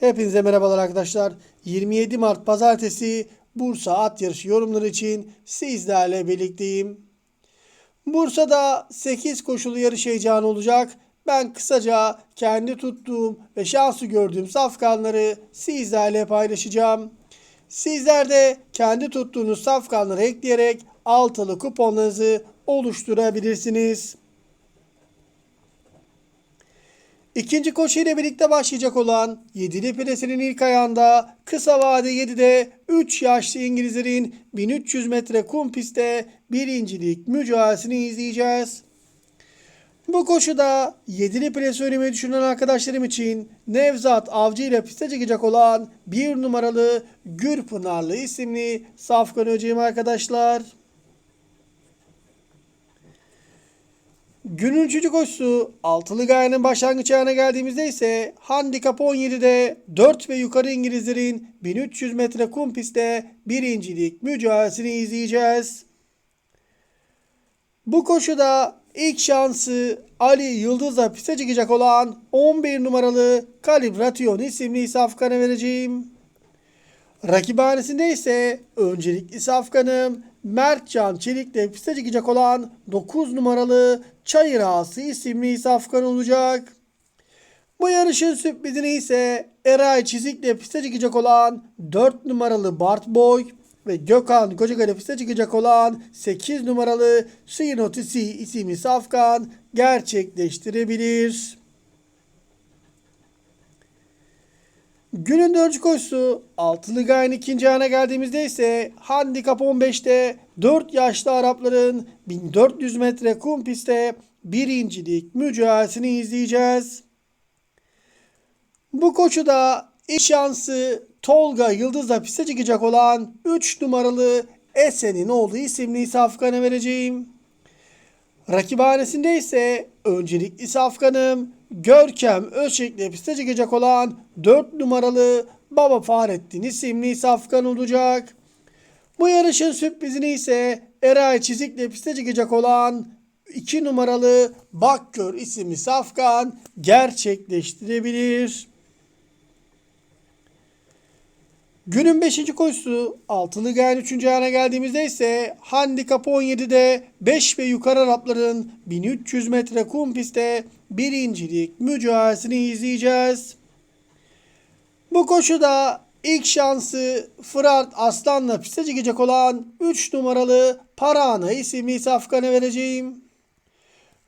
Hepinize merhabalar arkadaşlar. 27 Mart Pazartesi Bursa at yarışı yorumları için sizlerle birlikteyim. Bursa'da 8 koşulu yarış heyecanı olacak. Ben kısaca kendi tuttuğum ve şansı gördüğüm safkanları sizlerle paylaşacağım. Sizler de kendi tuttuğunuz safkanları ekleyerek altılı kuponlarınızı oluşturabilirsiniz. İkinci koşu ile birlikte başlayacak olan 7'li plesinin ilk ayağında kısa vade 7'de 3 yaşlı İngilizlerin 1300 metre kum pistte birincilik mücadelesini izleyeceğiz. Bu koşuda 7'li pres oynamayı düşünen arkadaşlarım için Nevzat Avcı ile piste çıkacak olan 1 numaralı Gürpınarlı isimli safkan öceyim arkadaşlar. Günün üçüncü koşusu altılı gayenin başlangıç ayağına geldiğimizde ise handikap 17'de 4 ve yukarı İngilizlerin 1300 metre kum pistte birincilik mücadelesini izleyeceğiz. Bu koşuda ilk şansı Ali Yıldız'la piste çıkacak olan 11 numaralı Kalibration isimli safkana vereceğim. Rakibhanesinde ise öncelikli safkanım Mertcan Çelik'le piste çıkacak olan 9 numaralı Çayır Ağası isimli safkan olacak. Bu yarışın sürprizini ise Eray Çizik'le piste çıkacak olan 4 numaralı Bart Boy ve Gökhan Kocakale piste çıkacak olan 8 numaralı Sinotisi isimli safkan gerçekleştirebilir. Günün dördüncü koşusu altılı gayenin ikinci ayağına geldiğimizde ise handikap 15'te 4 yaşlı Arapların 1400 metre kum pistte birincilik mücadelesini izleyeceğiz. Bu koşuda ilk şansı Tolga Yıldız'la piste çıkacak olan 3 numaralı Esen'in oğlu isimli safkanı vereceğim. Rakibhanesinde ise öncelikli safkanım Görkem Özçelik'le piste çıkacak olan 4 numaralı Baba Fahrettin isimli safkan olacak. Bu yarışın sürprizini ise Eray Çizik'le piste çıkacak olan 2 numaralı Bakkör isimli safkan gerçekleştirebilir. Günün 5. koşusu altılı gayen 3. ayağına geldiğimizde ise handikap 17'de 5 ve yukarı Arapların 1300 metre kum pistte birincilik mücadelesini izleyeceğiz. Bu koşuda ilk şansı Fırat Aslan'la piste çıkacak olan 3 numaralı Parana isimli safkanı vereceğim.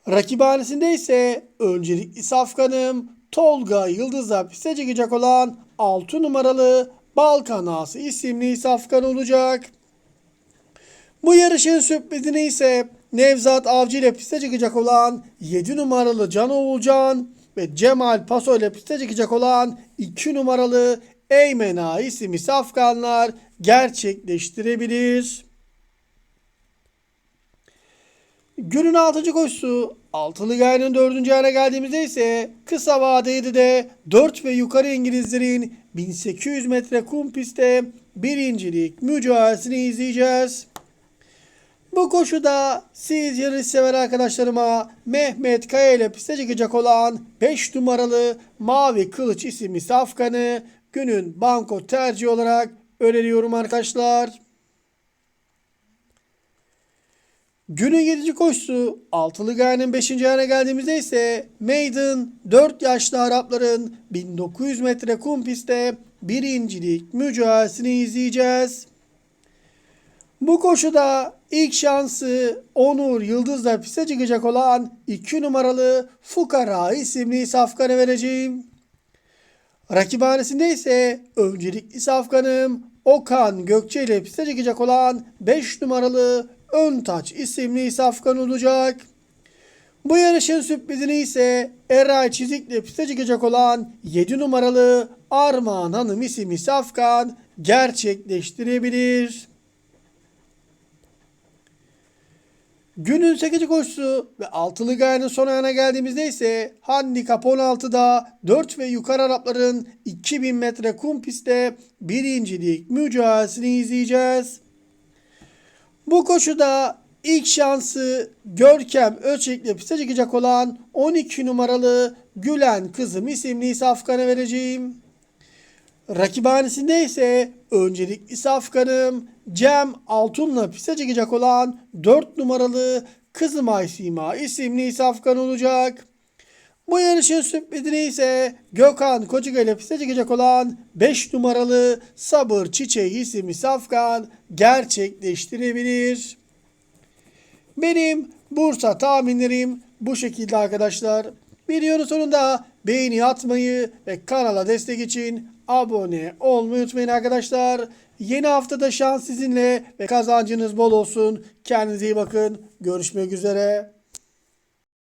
Rakibhanesinde ise öncelikli safkanım Tolga Yıldız'la piste çıkacak olan 6 numaralı Balkan Ağası isimli safkan olacak. Bu yarışın sürprizini ise Nevzat Avcı ile piste çıkacak olan 7 numaralı Can Oğulcan ve Cemal Paso ile piste çıkacak olan 2 numaralı Eymen Ağa isimli safkanlar gerçekleştirebilir. Günün 6. koşusu altılı gayenin 4. ayağına geldiğimizde ise kısa vadeydi de 4 ve yukarı İngilizlerin 1800 metre kum pistte birincilik mücadelesini izleyeceğiz. Bu koşuda siz yarış sever arkadaşlarıma Mehmet Kaya ile piste çıkacak olan 5 numaralı Mavi Kılıç isimli safkanı günün banko tercih olarak öneriyorum arkadaşlar. Günün 7. koşusu altılı gayenin 5. ayağına geldiğimizde ise Maiden 4 yaşlı Arapların 1900 metre kum pistte birincilik mücadelesini izleyeceğiz. Bu koşuda ilk şansı Onur Yıldız'la piste çıkacak olan 2 numaralı Fukara isimli safkanı vereceğim. Rakibhanesinde ise öncelikli safkanım Okan Gökçe ile piste çıkacak olan 5 numaralı Öntaç isimli safkan olacak. Bu yarışın sürprizini ise Eray Çizik'le piste çıkacak olan 7 numaralı Armağan Hanım isimli safkan gerçekleştirebilir. Günün 8. koşusu ve altılı gayenin son ayağına geldiğimizde ise handikap 16'da 4 ve yukarı Arapların 2000 metre kum pistte birincilik mücadelesini izleyeceğiz. Bu koşuda ilk şansı Görkem Ölçek'le piste çıkacak olan 12 numaralı Gülen Kızım isimli safkanı vereceğim. Rakibhanesinde ise öncelikli safkanım Cem Altun'la piste çekecek olan 4 numaralı Kızım Aysima isimli safkan olacak. Bu yarışın sürprizini ise Gökhan Kocaga ile piste çekecek olan 5 numaralı Sabır Çiçeği isimli safkan gerçekleştirebilir. Benim Bursa tahminlerim bu şekilde arkadaşlar. Videonun sonunda beğeni atmayı ve kanala destek için abone olmayı unutmayın arkadaşlar. Yeni haftada şans sizinle ve kazancınız bol olsun. Kendinize iyi bakın. Görüşmek üzere.